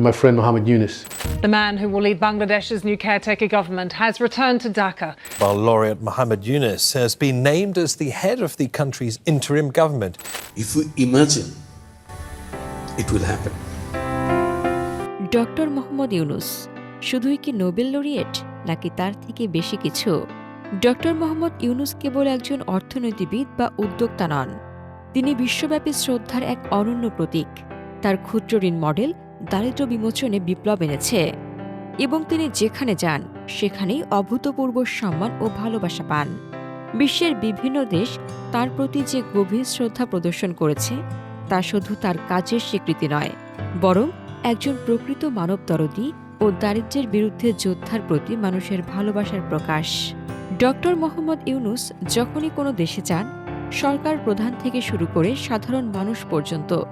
to my friend Mohammed Yunus. The man who will lead Bangladesh's new caretaker government has returned to Dhaka. While laureate Mohammed Yunus has been named as the head of the country's interim government. If we imagine, it will happen. Doctor Mohammad Yunus শুধুই কি Nobel laureate নাকি তার থেকে বেশি কিছু doctor Mohammad Yunus কেবল একজন অর্থনীতিবিদ বা উদ্যোক্তা নন তিনি বিশ্বব্যাপী শ্রদ্ধার এক অনন্য প্রতীক তার ক্ষুদ্র ঋণ মডেল দারিদ্র্য বিমোচনে বিপ্লব এনেছে এবং তিনি যেখানে যান, সেখানেই অভূতপূর্ব সম্মান ও ভালোবাসা পান। বিশ্বের বিভিন্ন দেশ তার প্রতি যে গভীর শ্রদ্ধা প্রদর্শন করেছে, তা শুধু তার কাজের স্বীকৃতি নয়, বরং একজন প্রকৃত মানবদরদী ও দারিদ্র্যের বিরুদ্ধে যোদ্ধার প্রতি মানুষের ভালোবাসার প্রকাশ। ডক্টর মোহাম্মদ ইউনুস যখনই কোনো দেশে যান, সরকার প্রধান থেকে শুরু করে সাধারণ মানুষ পর্যন্ত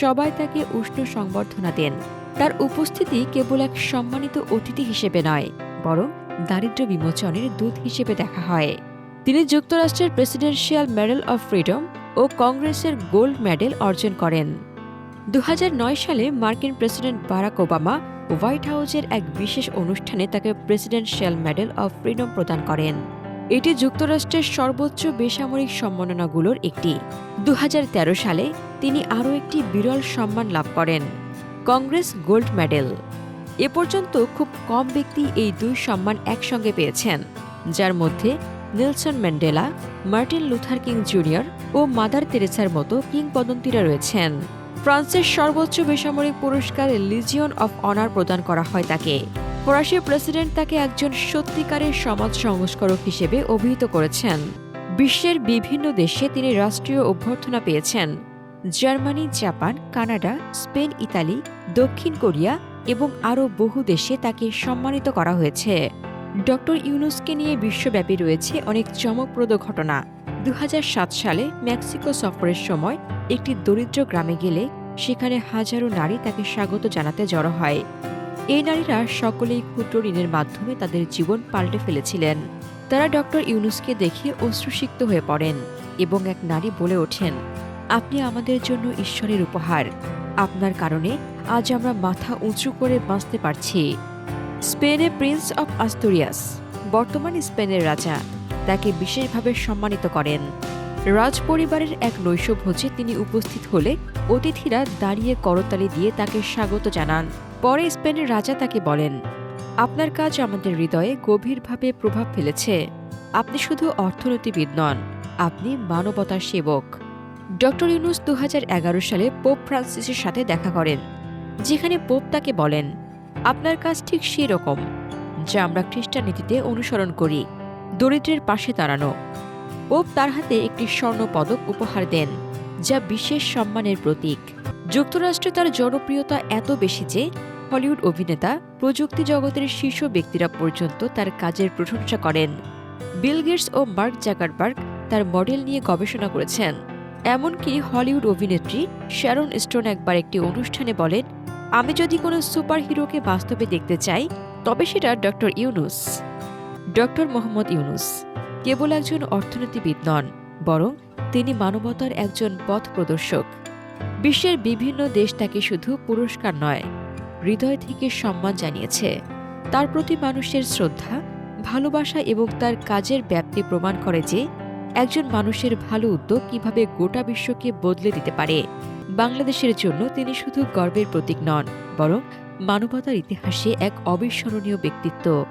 সবাই তাকে উষ্ণ সংবর্ধনা দেন। তার উপস্থিতি কেবল এক সম্মানিত অতিথি হিসেবে নয়, বরং দারিদ্র্য বিমোচনের দূত হিসেবে দেখা হয়। তিনি যুক্তরাষ্ট্রের প্রেসিডেন্সিয়াল মেডেল অফ ফ্রিডম ও কংগ্রেসের গোল্ড মেডেল অর্জন করেন। দু হাজার নয় সালে মার্কিন প্রেসিডেন্ট বারাক ওবামা হোয়াইট হাউসের এক বিশেষ অনুষ্ঠানে তাকে প্রেসিডেন্সিয়াল মেডেল অফ ফ্রিডম প্রদান করেন। এটি যুক্তরাষ্ট্রের সর্বোচ্চ বেসামরিক সম্মাননাগুলোর একটি। দু হাজার তেরো সালে তিনি আরও একটি বিরল সম্মান লাভ করেন, কংগ্রেস গোল্ড মেডেল। এ পর্যন্ত খুব কম ব্যক্তি এই দুই সম্মান একসঙ্গে পেয়েছেন, যার মধ্যে Nelson Mandela, Martin Luther King junior ও মাদার তেরেসার মতো কিংবদন্তিরা রয়েছেন। ফ্রান্সের সর্বোচ্চ বেসামরিক পুরস্কার লিজিয়ন অফ অনার প্রদান করা হয় তাকে। ফরাসি প্রেসিডেন্ট তাকে একজন সত্যিকারের সমাজ সংস্কারক হিসেবে অভিহিত করেছেন। বিশ্বের বিভিন্ন দেশে তিনি রাষ্ট্রীয় অভ্যর্থনা পেয়েছেন। Germany, Japan, Canada, Spain, Italy, দক্ষিণ কোরিয়া এবং আরও বহু দেশে তাকে সম্মানিত করা হয়েছে। ডক্টর ইউনুসকে নিয়ে বিশ্বব্যাপী রয়েছে অনেক চমকপ্রদ ঘটনা। দু হাজার সাত সালে মেক্সিকো সফরের সময় একটি দরিদ্র গ্রামে গেলে সেখানে হাজারো নারী তাকে স্বাগত জানাতে জড়ো হয়। এই নারীরা সকলেই ক্ষুদ্র ঋণের মাধ্যমে তাদের জীবন পাল্টে ফেলেছিলেন। তারা ডক্টর ইউনুসকে দেখে অশ্রুসিক্ত হয়ে পড়েন এবং এক নারী বলে ওঠেন, আপনি আমাদের জন্য ঈশ্বরের উপহার। আপনার কারণে আজ আমরা মাথা উঁচু করে বাঁচতে পারছি। স্পেনে প্রিন্স অফ আস্তুরিয়াস, বর্তমান স্পেনের রাজা, তাকে বিশেষভাবে সম্মানিত করেন। রাজ পরিবারের এক নৈশভোজে তিনি উপস্থিত হলে অতিথিরা দাঁড়িয়ে করতালি দিয়ে তাকে স্বাগত জানান। পরে স্পেনের রাজা তাকে বলেন, আপনার কাজ আমাদের হৃদয়ে গভীরভাবে প্রভাব ফেলেছে। আপনি শুধু অর্থনীতিবিদ নন, আপনি মানবতার সেবক। ডক্টর ইউনুস দুহাজার এগারো সালে পোপ ফ্রান্সিসের সাথে দেখা করেন, যেখানে পোপ তাকে বলেন, আপনার কাজ ঠিক সেই রকম যা আমরা খ্রিস্টান নীতিতে অনুসরণ করি, দরিদ্রের পাশে দাঁড়ানো। পোপ তার হাতে একটি স্বর্ণ পদক উপহার দেন, যা বিশেষ সম্মানের প্রতীক। যুক্তরাষ্ট্রে তার জনপ্রিয়তা এত বেশি যে হলিউড অভিনেতা প্রযুক্তি জগতের শীর্ষ ব্যক্তিরা পর্যন্ত তার কাজের প্রশংসা করেন। বিল গেটস ও মার্ক জাকারবার্গ তার মডেল নিয়ে গবেষণা করেছেন। এমনকি হলিউড অভিনেত্রী শ্যারন স্টোন একবার একটি অনুষ্ঠানে বলেন, আমি যদি কোনো সুপার হিরোকে বাস্তবে দেখতে চাই, তবে সেটা ডক্টর ইউনুস। ডক্টর মোহাম্মদ ইউনুস। কেবল একজন অর্থনীতিবিদ নন, বরং তিনি মানবতার একজন পথ প্রদর্শক। বিশ্বের বিভিন্ন দেশ তাকে শুধু পুরস্কার নয় হৃদয় থেকে সম্মান জানিয়েছে। তার প্রতি মানুষের শ্রদ্ধা, ভালোবাসা এবং তার কাজের ব্যাপ্তি প্রমাণ করে যে, একজন মানুষের ভালো উদ্যোগ কীভাবে গোটা বিশ্বকে বদলে দিতে পারে। বাংলাদেশের জন্য তিনি শুধু গর্বের প্রতীক নন, বরং মানবতার ইতিহাসে এক অবিস্মরণীয় ব্যক্তিত্ব।